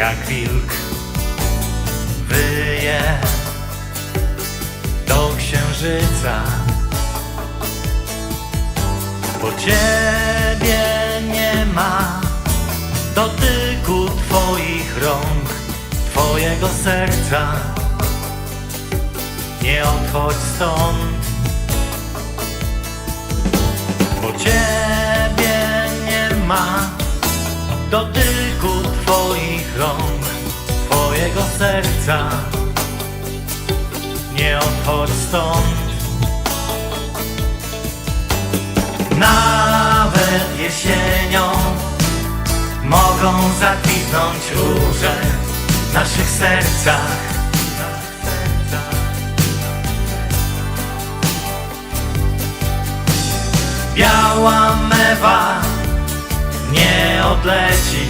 jak wilk wyje do księżyca. Bo ciebie nie ma dotyku twoich rąk, twojego serca. Nie odchodź stąd, bo ciebie nie ma dotyku twojego serca. Nie odchodź stąd. Nawet jesienią mogą zakwitnąć róże w naszych sercach. Biała mewa nie odleci,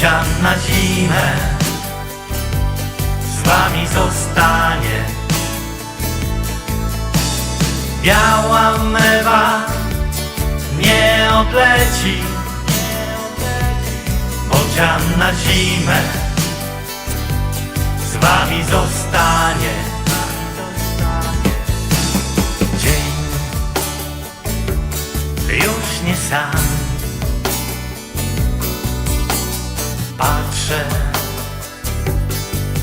bocian na zimę z wami zostanie. Biała mewa nie odleci, bocian na zimę z wami zostanie. Patrzę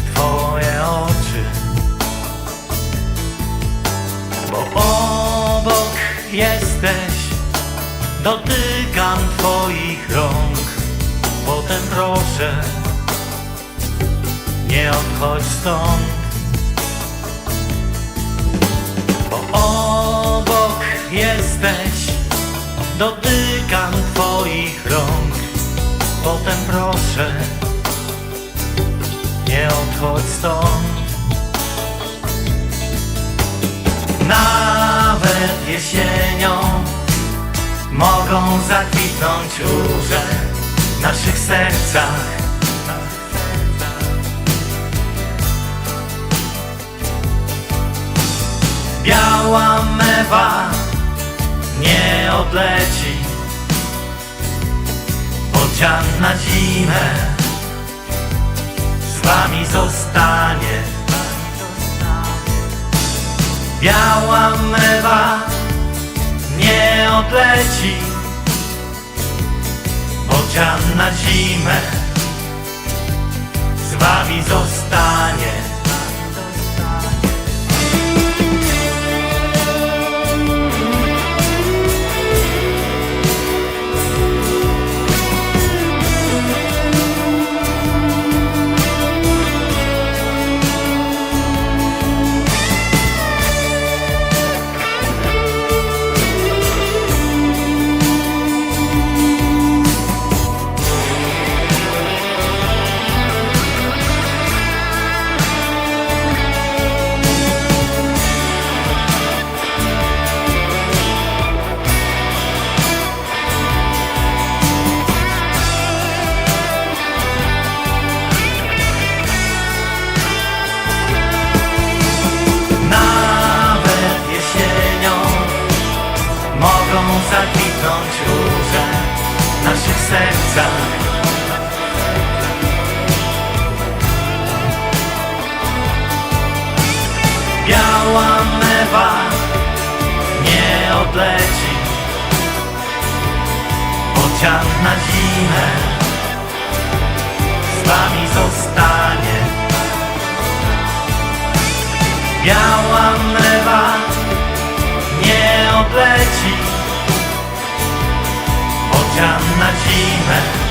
w twoje oczy, bo obok jesteś, dotykam twoich rąk, potem proszę, nie odchodź stąd. Bo obok jesteś, dotykam twoich rąk, potem proszę, nie odchodź stąd. Nawet jesienią mogą zakwitnąć róże w naszych sercach. Biała mewa nie odleci Bocian na zimę wami zostanie. Biała mewa nie odleci Bocian na zimę z wami zostanie sercach. Biała mewa nie odleci, bocian na zimę z wami zostanie. Biała mewa nie